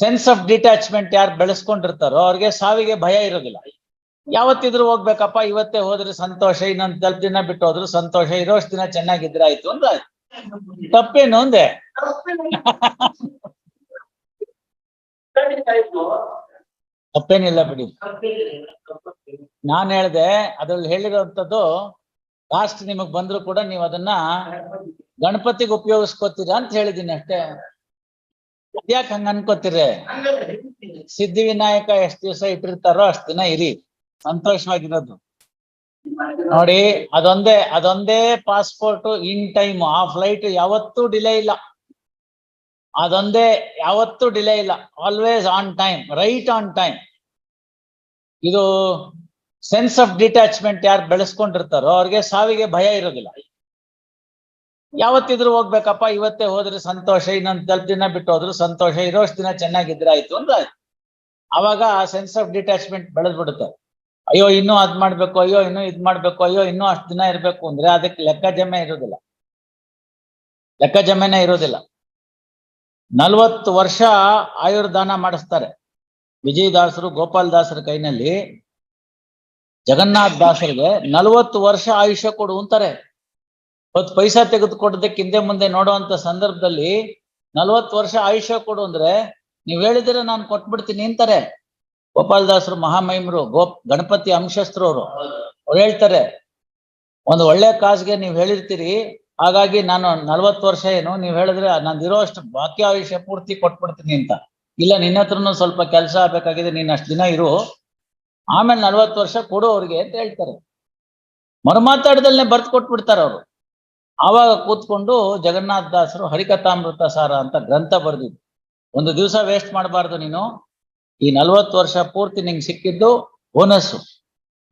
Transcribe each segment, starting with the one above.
Sense of detachment ಯಾರು ಬೆಳೆಸ್ಕೊಂಡಿರ್ತಾರೋ ಅವ್ರಿಗೆ ಸಾವಿಗೆ ಭಯ ಇರೋದಿಲ್ಲ. ಯಾವತ್ತಿದ್ರು ಹೋಗ್ಬೇಕಪ್ಪ, ಇವತ್ತೇ ಹೋದ್ರೆ ಸಂತೋಷ, ಇನ್ನೊಂದ್ ಸ್ವಲ್ಪ ದಿನ ಬಿಟ್ಟು ಹೋದ್ರು ಸಂತೋಷ, ಇರೋಷ್ಟು ದಿನ ಚೆನ್ನಾಗಿದ್ರೆ ಆಯ್ತು ಅಂದ್ರೆ. ತಪ್ಪೇನು ಅಂದೆ? ತಪ್ಪೇನಿಲ್ಲ ಬಿಡಿ. ನಾನ್ ಹೇಳ್ದೆ, ಅದ್ರಲ್ಲಿ ಹೇಳಿರೋಂಥದ್ದು ಲಾಸ್ಟ್ ನಿಮಗ್ ಬಂದ್ರು ಕೂಡ ನೀವು ಅದನ್ನ ಗಣಪತಿಗೆ ಉಪಯೋಗಿಸ್ಕೋತೀರಾ ಅಂತ ಹೇಳಿದೀನಿ ಅಷ್ಟೇ. ಅದ್ಯಾಕ್ ಹಂಗ ಅನ್ಕೋತೀರಿ? ಸಿದ್ಧಿ ವಿನಾಯಕ ಎಷ್ಟ್ ದಿವಸ ಇಟ್ಟಿರ್ತಾರೋ ಅಷ್ಟ್ ದಿನ ಇರಿ. ಸಂತೋಷವಾಗಿರೋದು. ನೋಡಿ, ಅದೊಂದೇ ಅದೊಂದೇ ಪಾಸ್ಪೋರ್ಟ್ ಇನ್ ಟೈಮ್ ಆ ಫ್ಲೈಟ್ ಯಾವತ್ತೂ ಡಿಲೇ ಇಲ್ಲ. ಅದೊಂದೇ, ಯಾವತ್ತೂ ಡಿಲೇ ಇಲ್ಲ. Always on time right on time ಇದು ಸೆನ್ಸ್ ಆಫ್ ಡಿಟ್ಯಾಚ್ಮೆಂಟ್ ಯಾರು ಬೆಳೆಸ್ಕೊಂಡಿರ್ತಾರೋ ಅವ್ರಿಗೆ ಸಾವಿಗೆ ಭಯ ಇರೋದಿಲ್ಲ. ಯಾವತ್ತಿದ್ರು ಹೋಗ್ಬೇಕಪ್ಪ, ಇವತ್ತೇ ಹೋದ್ರೆ ಸಂತೋಷ, ಇನ್ನೊಂದ್ ಸ್ವಲ್ಪ ದಿನ ಬಿಟ್ಟು ಹೋದ್ರು ಸಂತೋಷ, ಇರೋಷ್ಟು ದಿನ ಚೆನ್ನಾಗಿದ್ರೆ ಆಯ್ತು. ಅಂದ್ರೆ ಅವಾಗ ಆ ಸೆನ್ಸ್ ಆಫ್ ಡಿಟ್ಯಾಚ್ಮೆಂಟ್ ಬೆಳೆದ್ಬಿಡುತ್ತೆ. ಅಯ್ಯೋ, ಇನ್ನೂ ಅದ್ ಮಾಡ್ಬೇಕು, ಅಯ್ಯೋ, ಇನ್ನೂ ಇದ್ ಮಾಡ್ಬೇಕು, ಅಯ್ಯೋ, ಇನ್ನೂ ಅಷ್ಟು ದಿನ ಇರ್ಬೇಕು ಅಂದ್ರೆ ಅದಕ್ಕೆ ಲೆಕ್ಕ ಜಮೆ ಇರೋದಿಲ್ಲ. ಲೆಕ್ಕ ಜಮೆನೇ ಇರೋದಿಲ್ಲ. ನಲ್ವತ್ತು ವರ್ಷ ಆಯುರ್ದಾನ ಮಾಡಿಸ್ತಾರೆ. ವಿಜಯದಾಸರು, ಗೋಪಾಲ್ ದಾಸರ ಕೈನಲ್ಲಿ ಜಗನ್ನಾಥ್ ದಾಸರಿಗೆ ನಲ್ವತ್ತು ವರ್ಷ ಆಯುಷ್ಯ ಕೊಡು ಅಂತಾರೆ. ಹತ್ತು ಪೈಸಾ ತೆಗೆದುಕೊಟ್ಟದಕ್ಕೆ ಹಿಂದೆ ಮುಂದೆ ನೋಡುವಂತ ಸಂದರ್ಭದಲ್ಲಿ ನಲವತ್ತು ವರ್ಷ ಆಯುಷ್ಯ ಕೊಡು ಅಂದ್ರೆ ನೀವ್ ಹೇಳಿದ್ರೆ ನಾನು ಕೊಟ್ಬಿಡ್ತೀನಿ ಅಂತಾರೆ. ಗೋಪಾಲದಾಸರು ಮಹಾಮಹಿಮರು, ಗೋ ಗಣಪತಿ ಅಂಶಸ್ತ್ರು ಅವರು ಅವ್ರು ಹೇಳ್ತಾರೆ, ಒಂದು ಒಳ್ಳೆ ಕಾಸ್ಗೆ ನೀವ್ ಹೇಳಿರ್ತೀರಿ, ಹಾಗಾಗಿ ನಾನು ನಲ್ವತ್ತು ವರ್ಷ ಏನು, ನೀವ್ ಹೇಳಿದ್ರೆ ನಂದು ಇರೋಷ್ಟು ಬಾಕಿ ಆಯುಷ್ಯ ಪೂರ್ತಿ ಕೊಟ್ಬಿಡ್ತೀನಿ ಅಂತ. ಇಲ್ಲ, ನಿನ್ನ ಹತ್ರನು ಸ್ವಲ್ಪ ಕೆಲಸ ಆಗ್ಬೇಕಾಗಿದೆ, ನೀನ್ ಅಷ್ಟು ದಿನ ಇರು. ಆಮೇಲೆ ನಲ್ವತ್ತು ವರ್ಷ ಕೊಡು ಅವ್ರಿಗೆ ಅಂತ ಹೇಳ್ತಾರೆ. ಮರುಮಾತಾಡದಲ್ಲೇ ಬರ್ತ್ ಕೊಟ್ಬಿಡ್ತಾರೆ ಅವರು ಆವಾಗ ಕೂತ್ಕೊಂಡು ಜಗನ್ನಾಥ ದಾಸರು ಹರಿಕಥಾಮೃತ ಸಾರ ಅಂತ ಗ್ರಂಥ ಬರೆದಿದ್ದು ಒಂದು ದಿವಸ ವೇಸ್ಟ್ ಮಾಡಬಾರ್ದು ನೀನು. ಈ ನಲ್ವತ್ತು ವರ್ಷ ಪೂರ್ತಿ ನಿಂಗೆ ಸಿಕ್ಕಿದ್ದು ಬೋನಸ್ಸು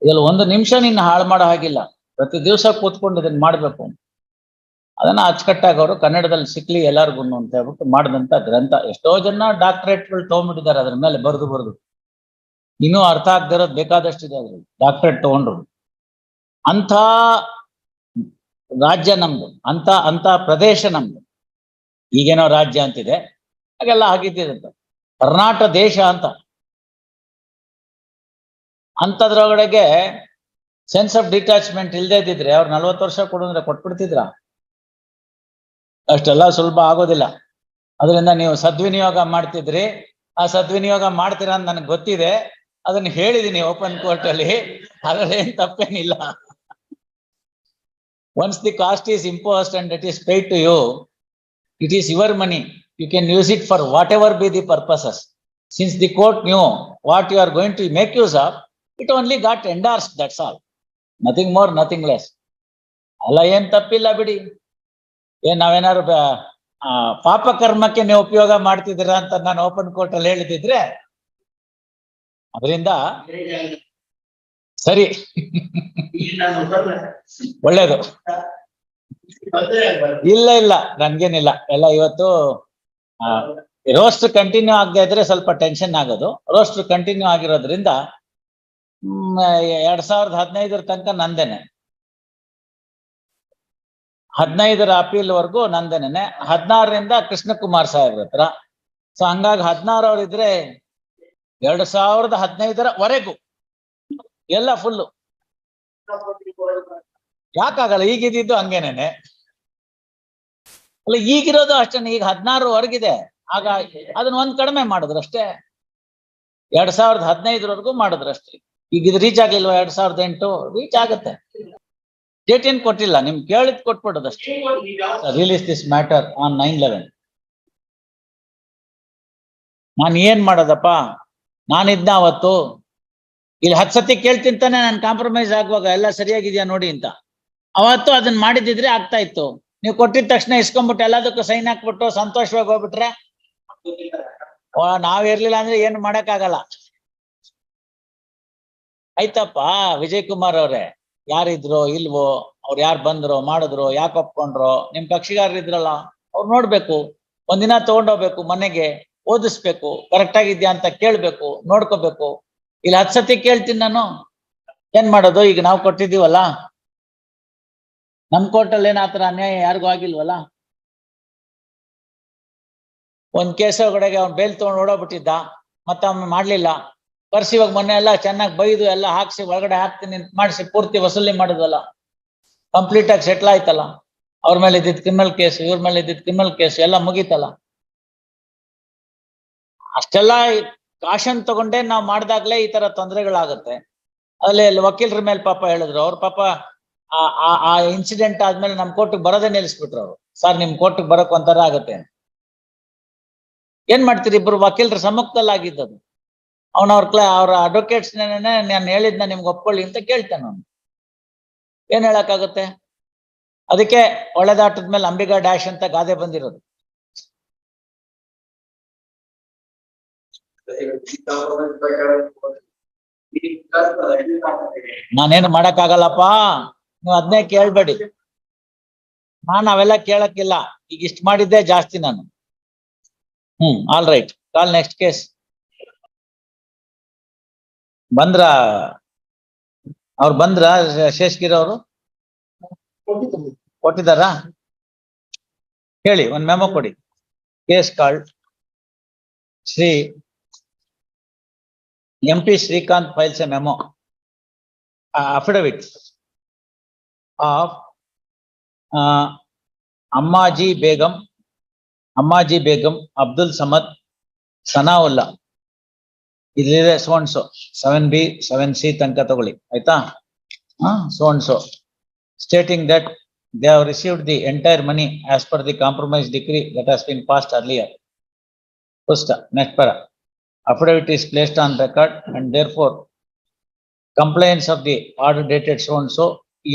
ಇದ್ರಲ್ಲಿ ಒಂದು ನಿಮಿಷ ನಿನ್ನ ಹಾಳು ಮಾಡೋ ಹಾಗಿಲ್ಲ. ಪ್ರತಿ ದಿವಸ ಕೂತ್ಕೊಂಡು ಇದನ್ನ ಮಾಡಬೇಕು. ಅದನ್ನ ಅಚ್ಚುಕಟ್ಟಾಗಿ ಅವರು ಕನ್ನಡದಲ್ಲಿ ಸಿಕ್ಲಿ ಎಲ್ಲಾರ್ಗು ಅಂತ ಹೇಳ್ಬಿಟ್ಟು ಮಾಡಿದಂತ ಗ್ರಂಥ. ಎಷ್ಟೋ ಜನ ಡಾಕ್ಟರೇಟ್ಗಳು ತಗೊಂಡ್ಬಿಟ್ಟಿದ್ದಾರೆ ಅದ್ರ ಮೇಲೆ ಬರೆದು ಬರೆದು. ಇನ್ನೂ ಅರ್ಥ ಆಗದಿರೋದು ಬೇಕಾದಷ್ಟಿದೆ ಅದ್ರಲ್ಲಿ. ಡಾಕ್ಟರೇಟ್ ತಗೊಂಡ್ರು. ಅಂಥ ರಾಜ್ಯ ನಮ್ದು, ಅಂತ ಅಂತ ಪ್ರದೇಶ ನಮ್ದು. ಈಗೇನೋ ರಾಜ್ಯ ಅಂತಿದೆ, ಹಾಗೆಲ್ಲ ಅಂತ ಕರ್ನಾಟಕ ದೇಶ ಅಂತ. ಅಂತದ್ರೊಳಗಡೆಗೆ ಸೆನ್ಸ್ ಆಫ್ ಡಿಟ್ಯಾಚ್ಮೆಂಟ್ ಇಲ್ಲದೆ ಇದ್ದಿದ್ರೆ, ಅವ್ರು ನಲ್ವತ್ತು ವರ್ಷ ಕೊಡಂದ್ರೆ ಕೊಟ್ಬಿಡ್ತಿದ್ರ? ಅಷ್ಟೆಲ್ಲ ಸುಲಭ ಆಗೋದಿಲ್ಲ. ಅದರಿಂದ ನೀವು ಸದ್ವಿನಿಯೋಗ ಮಾಡ್ತಿದ್ರಿ. ಆ ಸದ್ವಿನಿಯೋಗ ಮಾಡ್ತೀರಾ ಅಂತ ನನಗೆ ಗೊತ್ತಿದೆ. ಅದನ್ನ ಹೇಳಿದೀನಿ ಓಪನ್ ಕೋರ್ಟ್ ಅಲ್ಲಿ. ಅದ್ರಲ್ಲಿ ಏನ್ ತಪ್ಪೇನಿಲ್ಲ. The cost is imposed and it is paid to you it is your money you can use it for whatever be the purposes since the court knew what you are going to make use of it only got endorse that's all nothing more nothing less ಅಲ್ಲ ಏನ್ ತಪ್ಪಿಲ್ಲ ಬಿಡಿ. ಏನ್ ನಾವೇನಾದ್ರು ಬ- ಆ, ಪಾಪ ಕರ್ಮಕ್ಕೆ ನೀವು ಉಪಯೋಗ ಮಾಡ್ತಿದ್ದೀರಾ ಅಂತ ನಾನು ಓಪನ್ ಕೋರ್ಟ್ ಅಲ್ಲಿ ಹೇಳಿದಿದ್ರೆ ಅದರಿಂದ ಸರಿ. ಒಳ್ಳೇದು. ಇಲ್ಲ ಇಲ್ಲ, ನನ್ಗೇನಿಲ್ಲ. ಎಲ್ಲ ಇವತ್ತು ರೋಸ್ಟ್ ಕಂಟಿನ್ಯೂ ಆಗದೆ ಇದ್ರೆ ಸ್ವಲ್ಪ ಟೆನ್ಷನ್ ಆಗೋದು. ರೋಸ್ಟ್ ಕಂಟಿನ್ಯೂ ಆಗಿರೋದ್ರಿಂದ ಎರಡ್ ಸಾವಿರದ ಹದಿನೈದರ ತನಕ ನಂದೇನೆ. ಹದಿನೈದರ ಅಪೀಲ್ ವರ್ಗು ನಂದೇನೆ ಹದಿನಾರರಿಂದ ಕೃಷ್ಣಕುಮಾರ್ ಸಾಹೇಬ್ರ ಹತ್ರ. ಸೊ ಹಂಗಾಗಿ ಹದಿನಾರು ಅವ್ರಿದ್ರೆ, ಎರಡ್ ಸಾವಿರದ ಹದಿನೈದರ ವರೆಗೂ ಎಲ್ಲ ಫುಲ್ಲು ಯಾಕಾಗಲ್ಲ? ಈಗಿದ್ದು ಹಂಗೇನೇನೆ? ಅಲ್ಲ, ಈಗಿರೋದು ಅಷ್ಟೇ ಈಗ ಹದಿನಾರು ಹೊರಗಿದೆ. ಆಗ ಅದನ್ನ ಒಂದ್ ಕಡಿಮೆ ಮಾಡಿದ್ರು ಅಷ್ಟೇ ಎರಡ್ ಸಾವಿರದ ಹದಿನೈದರವರೆಗೂ ಮಾಡಿದ್ರು ಅಷ್ಟೇ ಈಗ ಇದು ರೀಚ್ ಆಗಿಲ್ವಾ? ಎರಡ್ ಸಾವಿರದ ಎಂಟು ರೀಚ್ ಆಗುತ್ತೆ. ಡೇಟ್ ಏನ್ ಕೊಟ್ಟಿಲ್ಲ? ನಿಮ್ ಕೇಳಿದ್ ಕೊಟ್ಬಿಡೋದು ಅಷ್ಟೇ release this matter on nine eleven ನಾನು ಏನ್ ಮಾಡೋದಪ್ಪ? ನಾನಿದ್ನ ಅವತ್ತು ಇಲ್ಲಿ ಹತ್ತು ಸತಿ ಕೇಳ್ತೀನಿ ತಾನೆ, ನಾನು ಕಾಂಪ್ರಮೈಸ್ ಆಗುವಾಗ ಎಲ್ಲ ಸರಿಯಾಗಿದ್ಯಾ ನೋಡಿ ಅಂತ. ಅವತ್ತು ಅದನ್ನ ಮಾಡಿದಿದ್ರೆ ಆಗ್ತಾ ಇತ್ತು. ನೀವು ಕೊಟ್ಟಿದ ತಕ್ಷಣ ಇಸ್ಕೊಂಡ್ಬಿಟ್ಟು ಎಲ್ಲದಕ್ಕೂ ಸೈನ್ ಹಾಕ್ಬಿಟ್ಟು ಸಂತೋಷವಾಗಿ ಹೋಗ್ಬಿಟ್ರೆ ನಾವ್ ಇರ್ಲಿಲ್ಲ ಅಂದ್ರೆ ಏನು ಮಾಡಕ್ಕಾಗಲ್ಲ. ಆಯ್ತಪ್ಪ ವಿಜಯ್ ಕುಮಾರ್ ಅವ್ರೆ, ಯಾರಿದ್ರು, ಇಲ್ವೋ, ಅವ್ರು ಯಾರು ಬಂದ್ರು, ಮಾಡಿದ್ರು, ಯಾಕೆ ಒಪ್ಕೊಂಡ್ರು, ನಿಮ್ ಕಕ್ಷಿಗಾರರು ಇದ್ರಲ್ಲ, ಅವ್ರು ನೋಡ್ಬೇಕು. ಒಂದಿನ ತಗೊಂಡೋಗ್ಬೇಕು ಮನೆಗೆ, ಓದಿಸ್ಬೇಕು ಕರೆಕ್ಟ್ ಆಗಿದ್ಯಾ ಅಂತ ಕೇಳ್ಬೇಕು, ನೋಡ್ಕೋಬೇಕು. ಇಲ್ಲಿ ಹತ್ ಸತಿ ಕೇಳ್ತೀನಿ ನಾನು. ಏನ್ ಮಾಡೋದು? ಈಗ ನಾವು ಕೊಟ್ಟಿದ್ದೀವಲ್ಲ? ನಮ್ ಕೋರ್ಟಲ್ಲಿ ಏನ್ ಆತರ ಅನ್ಯಾಯ ಯಾರಿಗೂ ಆಗಿಲ್ವಲ್ಲ? ಒಂದ್ ಕೇಸ್ ಒಳಗಡೆಗೆ ಅವ್ನ್ ಬೇಲ್ ತಗೊಂಡು ಓಡೋಗ್ಬಿಟ್ಟಿದ್ದ, ಮತ್ತೆ ಅವ್ನು ಮಾಡ್ಲಿಲ್ಲ. ಕರ್ಸಿ ಇವಾಗ ಮೊನ್ನೆ ಎಲ್ಲ ಚೆನ್ನಾಗಿ ಬೈದು ಎಲ್ಲ ಹಾಕ್ಸಿ ಒಳಗಡೆ ಹಾಕ್ತೀನಿ ಮಾಡಿಸಿ ಪೂರ್ತಿ ವಸೂಲಿ ಮಾಡಿದ್ವಲ್ಲ. ಕಂಪ್ಲೀಟ್ ಆಗಿ ಸೆಟ್ಲ್ ಆಯ್ತಲ್ಲ. ಅವ್ರ ಮೇಲೆ ಇದ್ದಿದ್ ಕ್ರಿಮಿನಲ್ ಕೇಸ್ ಇವ್ರ ಮೇಲೆ ಇದ್ದಿದ್ ಕ್ರಿಮಿನಲ್ ಕೇಸ್ ಎಲ್ಲ ಮುಗೀತಲ್ಲ. ಅಷ್ಟೆಲ್ಲ ಕಾಶನ್ ತಗೊಂಡೇ ನಾವು ಮಾಡ್ದಾಗ್ಲೇ ಈ ತರ ತೊಂದರೆಗಳಾಗತ್ತೆ. ಅಲ್ಲಿ ವಕೀಲರ ಮೇಲೆ ಪಾಪ ಹೇಳಿದ್ರು, ಅವ್ರ ಪಾಪ ಆ ಆ ಆ ಇನ್ಸಿಡೆಂಟ್ ಆದ್ಮೇಲೆ ನಮ್ ಕೋರ್ಟಿಗೆ ಬರೋದೇ ನಿಲ್ಲಿಸ್ಬಿಟ್ರು ಅವ್ರು. ಸರ್, ನಿಮ್ ಕೋರ್ಟಿಗೆ ಬರೋಕ್ ಒಂಥರ ಆಗತ್ತೆ ಏನ್ ಮಾಡ್ತೀರಿ? ಇಬ್ರು ವಕೀಲರ ಸಮ್ಮುಖದಲ್ಲಿ ಆಗಿದ್ದದು ಅವನ ಅವ್ರ ಕ್ಲಾ, ಅವ್ರ ಅಡ್ವೊಕೇಟ್ಸ್ ನಾನು ಹೇಳಿದ್ನ ನಿಮ್ಗೆ ಒಪ್ಕೊಳ್ಳಿ ಅಂತ ಕೇಳ್ತೇನೆ ಅವನು ಏನ್ ಹೇಳಕ್ಕಾಗುತ್ತೆ? ಅದಕ್ಕೆ ಒಳ್ಳೆದಾಟದ ಮೇಲೆ ಅಂಬಿಗಾ ಡ್ಯಾಶ್ ಅಂತ ಗಾದೆ ಬಂದಿರೋದು. ನಾನೇನು ಮಾಡಕ್ಕಾಗಲ್ಲಪ್ಪ? ನೀವು ಅದನ್ನೇ ಕೇಳ್ಬೇಡಿ. ನಾನು ಅವೆಲ್ಲ ಕೇಳಕ್ಕಿಲ್ಲ. ಈಗ ಇಷ್ಟ ಮಾಡಿದ್ದೆ ಜಾಸ್ತಿ ನಾನು. ಹ್ಮ್ all right call next case ಬಂದ್ರ? ಅವ್ರು ಬಂದ್ರ ಶೇಷ್ಗಿರಿ ಅವರು? ಕೊಟ್ಟಿದಾರಾ ಹೇಳಿ, ಒಂದ್ ಮೆಮೊ ಕೊಡಿ. Case called Shri M P files a memo, memo affidavit of uh, Ammaji Begum, Ammaji Begum, Abdul Samad, Sanaullah. ಇಲ್ಲಿದೆ and so, seven B, seven C ತನಕ ತಗೊಳ್ಳಿ, ಆಯ್ತಾ? ಹಾ, so and so. Stating that they have received the entire money as per the compromise decree that has been passed earlier. First, next para. Affidavit is placed on record and therefore compliance of the order dated so and so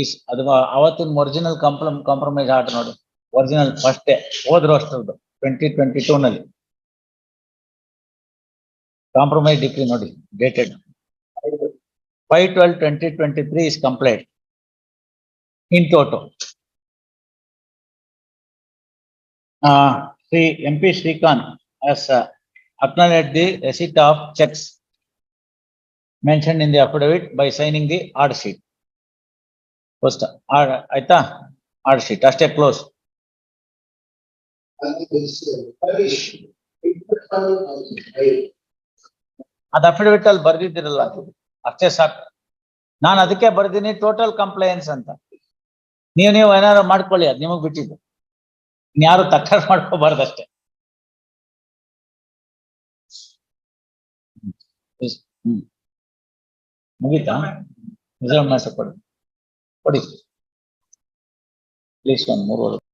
is, ಅದು ಅವತ್ತಿನ original compromise compromise order ನೋಡಿ. Original first ಹೋದ್ರು ಅಷ್ಟರದ್ದು twenty twenty two ನಲ್ಲಿ. Compromise decree ನೋಡಿ dated five twelve twenty twenty three is complaint in toto Shri M P Srikanth as acknowledged the receipt of checks mentioned in the affidavit by signing the order sheet. First, order, ಆಯ್ತಾ? Order sheet, ಅಷ್ಟೇ close. ಅದ್ affidavit ಅಲ್ಲಿ ಬರ್ದಿದ್ದಿರಲ್ಲ ಅಷ್ಟೇ ಸಾಕು. ನಾನು ಅದಕ್ಕೆ ಬರ್ದೀನಿ total compliance ಅಂತ. ನೀವು ನೀವು ಏನಾದ್ರು ಮಾಡ್ಕೊಳ್ಳಿ ಅದ್ ನಿಮಗ್ ಬಿಟ್ಟಿದ್ದು. ಯಾರು ತಕರಾರು ಮಾಡ್ಕೋಬಾರ್ದಷ್ಟೇ. ಮುಗೀತಾ? ರಿಸರ್ವ್ ಮಾಡ್ಸಕ್ ಕೊಡಿ. ಕೊಡಿ. ಪ್ಲೀಸ್ ಒಂದ್ ಮೂರು